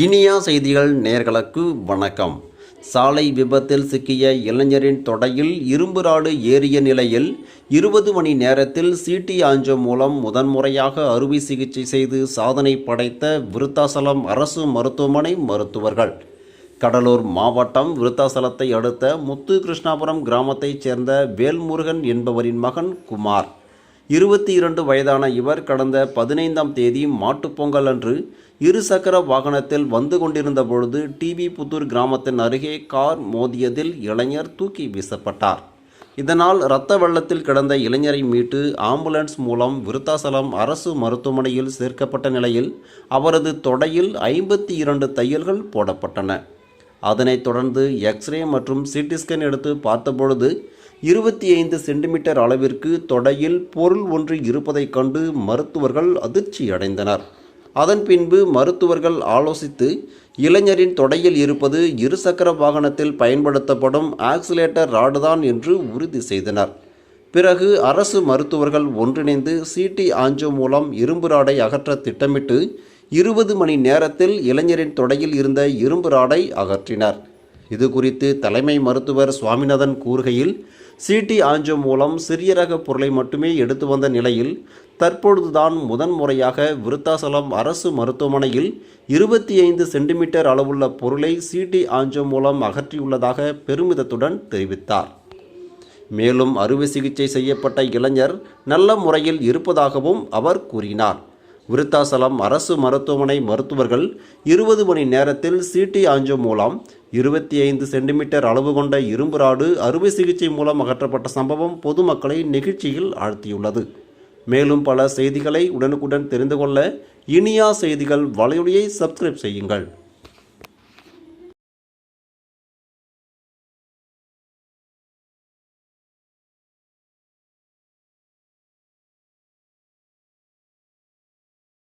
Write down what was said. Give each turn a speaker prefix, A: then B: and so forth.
A: இனியா செய்திகள் நேர்களுக்கு வணக்கம். சாலை விபத்தில் சிக்கிய இளைஞரின் தொடையில் இரும்பு ராடு ஏறிய நிலையில் இருபது மணி நேரத்தில் சிடி ஆஞ்சோ மூலம் முதன்முறையாக அறுவை சிகிச்சை செய்து சாதனை படைத்த விருத்தாசலம் அரசு மருத்துவமனை மருத்துவர்கள். கடலூர் மாவட்டம் விருத்தாசலத்தை அடுத்த முத்து கிருஷ்ணாபுரம் கிராமத்தைச் சேர்ந்த வேல்முருகன் என்பவரின் மகன் குமார். இருபத்தி இரண்டு வயதான இவர் கடந்த பதினைந்தாம் தேதி மாட்டுப்பொங்கல் அன்று இருசக்கர வாகனத்தில் வந்து கொண்டிருந்த பொழுது டிவி புத்தூர் கிராமத்தின் அருகே கார் மோதியதில் இளைஞர் தூக்கி வீசப்பட்டார். இதனால் இரத்த வெள்ளத்தில் கிடந்த இளைஞரை மீட்டு ஆம்புலன்ஸ் மூலம் விருத்தாசலம் அரசு மருத்துவமனையில் சேர்க்கப்பட்ட நிலையில் அவரது தொடையில் ஐம்பத்தி இரண்டு தையல்கள் போடப்பட்டன. அதனைத் தொடர்ந்து எக்ஸ்ரே மற்றும் சிடி ஸ்கேன் எடுத்து பார்த்தபொழுது இருபத்தி ஐந்து சென்டிமீட்டர் அளவிற்கு தொடையில் பொருள் ஒன்று இருப்பதைக் கண்டு மருத்துவர்கள் அதிர்ச்சி அடைந்தனர் அதன் பின்பு மருத்துவர்கள் ஆலோசித்து இளைஞரின் தொடையில் இருப்பது இருசக்கர வாகனத்தில் பயன்படுத்தப்படும் ஆக்சிலேட்டர் ராடுதான் என்று உறுதி செய்தனர். பிறகு அரசு மருத்துவர்கள் ஒன்றிணைந்து சிடி ஆஞ்சோ மூலம் இரும்பு ராடை அகற்ற திட்டமிட்டு இருபது மணி நேரத்தில் இளைஞரின் தொடையில் இருந்த இரும்பு ராடை அகற்றினர். இது குறித்து தலைமை மருத்துவர் சுவாமிநாதன் கூறுகையில் சிடி ஆஞ்சோ மூலம் சிறிய ரக பொருளை மட்டுமே எடுத்து வந்த நிலையில் தற்பொழுதுதான் முதன்முறையாக விருத்தாசலம் அரசு மருத்துவமனையில் இருபத்தி ஐந்து சென்டிமீட்டர் அளவுள்ள பொருளை சிடி ஆஞ்சோ மூலம் அகற்றியுள்ளதாக பெருமிதத்துடன் தெரிவித்தார். மேலும் அறுவை சிகிச்சை செய்யப்பட்ட இளைஞர் நல்ல முறையில் இருப்பதாகவும் அவர் கூறினார். விருத்தாசலம் அரசு மருத்துவமனை மருத்துவர்கள் இருபது மணி நேரத்தில் சிடி ஆஞ்சோ மூலம் இருபத்தி ஐந்து சென்டிமீட்டர் அளவு கொண்ட இரும்பு ராடு அறுவை சிகிச்சை மூலம் அகற்றப்பட்ட சம்பவம் பொதுமக்களை நெகிழ்ச்சியில் ஆழ்த்தியுள்ளது. மேலும் பல செய்திகளை உடனுக்குடன் தெரிந்து கொள்ள இனியா செய்திகள் வலையொலியை சப்ஸ்கிரைப் செய்யுங்கள்.